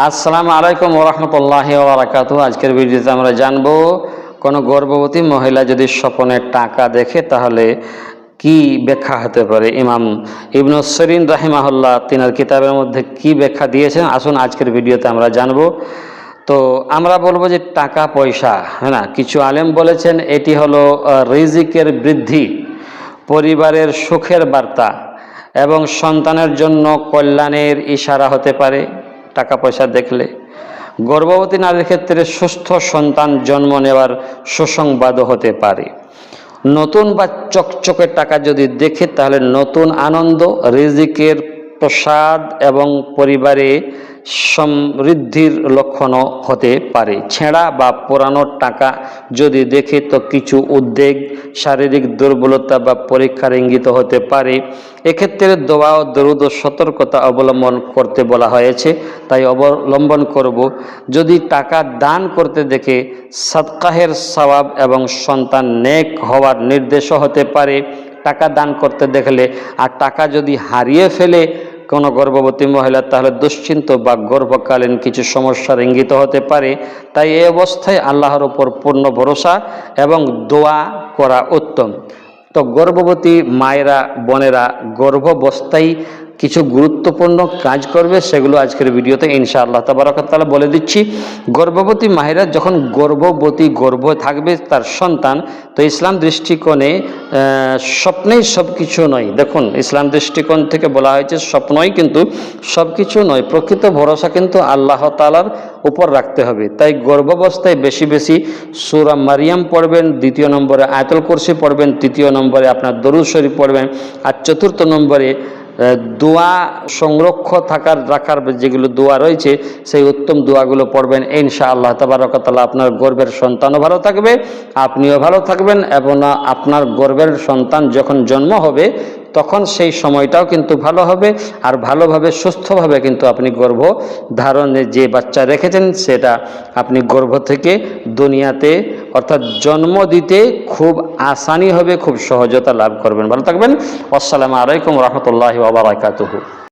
আসসালামু আলাইকুম ওরহমতুল্লাহ ওবরাকাত আজকের ভিডিওতে আমরা জানব, কোনো গর্ভবতী মহিলা যদি স্বপনে টাকা দেখে, তাহলে কি ব্যাখ্যা হতে পারে? ইমাম ইবনু সরিন রাহিমাহুল্লাহ, তিনার কিতাবের মধ্যে কি ব্যাখ্যা দিয়েছেন? আসুন আজকের ভিডিওতে আমরা জানব। তো আমরা বলব যে টাকা পয়সা হ্যাঁ না? কিছু আলেম বলেছেন, এটি হলো রিজিকের বৃদ্ধি, পরিবারের সুখের বার্তা এবং সন্তানের জন্য কল্যাণের ইশারা হতে পারে। টাকা পয়সা দেখলে। গর্ভবতী নারীর ক্ষেত্রে সুস্থ সন্তান জন্ম নেওয়ার সুসংবাদ হতে পারে। নতুন বা চকচকে টাকা যদি দেখে, তাহলে নতুন আনন্দ, রিজিকের প্রসাদ এবং পরিবারে সমৃদ্ধির লক্ষণও হতে পারে। ছেঁড়া বা পুরানো টাকা যদি দেখে তো কিছু উদ্বেগ, শারীরিক দুর্বলতা বা পরীক্ষার ইঙ্গিত হতে পারে। এক্ষেত্রে দোয়া ও দরুদ ও সতর্কতা অবলম্বন করতে বলা হয়েছে, তাই অবলম্বন করব। যদি টাকা দান করতে দেখে সৎকাহের সওয়াব এবং সন্তান নেক হওয়ার নির্দেশও হতে পারে। টাকা দান করতে দেখলে, আর টাকা যদি হারিয়ে ফেলে কোনো গর্ভবতী মহিলা, তাহলে দুশ্চিন্ত বা গর্ভকালীন কিছু সমস্যার ইঙ্গিত হতে পারে। তাই এই অবস্থায় আল্লাহর ওপর পূর্ণ ভরসা এবং দোয়া করা উত্তম। তো গর্ভবতী মায়েরা, বোনেরা গর্ভাবস্থায় কিছু গুরুত্বপূর্ণ কাজ করবে, সেগুলো আজকের ভিডিওতে ইনশা আল্লাহ তাবারকতালা বলে দিচ্ছি। গর্ভবতী মায়েরা যখন গর্ভবতী গর্ভ থাকবে তার সন্তান, তো ইসলাম দৃষ্টিকোণে স্বপ্নেই সব কিছু নয়। দেখুন, ইসলাম দৃষ্টিকোণ থেকে বলা হয়েছে স্বপ্নই কিন্তু সব কিছু নয়। প্রকৃত ভরসা কিন্তু আল্লাহ তালার উপর রাখতে হবে। তাই গর্ভাবস্থায় বেশি বেশি সুরা মারিয়াম পড়বেন, দ্বিতীয় নম্বরে আয়তল কুরসি পড়বেন, তৃতীয় নম্বরে আপনার দরুদ শরীফ পড়বেন, আর চতুর্থ নম্বরে দোয়া সংরক্ষ থাকার, রাখার যেগুলো দোয়া রয়েছে, সেই উত্তম দোয়াগুলো পড়বেন ইনশা আল্লাহ তাবারকতাল্লাহ, আপনার গর্বের সন্তানও ভালো থাকবে, আপনিও ভালো থাকবেন এবং আপনার গর্বের সন্তান যখন জন্ম হবে, তখন সেই সময়টাও কিন্তু ভালো হবে আর ভালোভাবে, সুস্থভাবে কিন্তু আপনি গর্ভ ধারণে যে বাচ্চা রেখেছেন, সেটা আপনি গর্ভ থেকে দুনিয়াতে অর্থাৎ জন্ম দিতে খুব আসানি হবে, খুব সহজতা লাভ করবেন। ভালো থাকবেন। আসসালামু আলাইকুম রহমতুল্লাহ ওবরাকাতুহু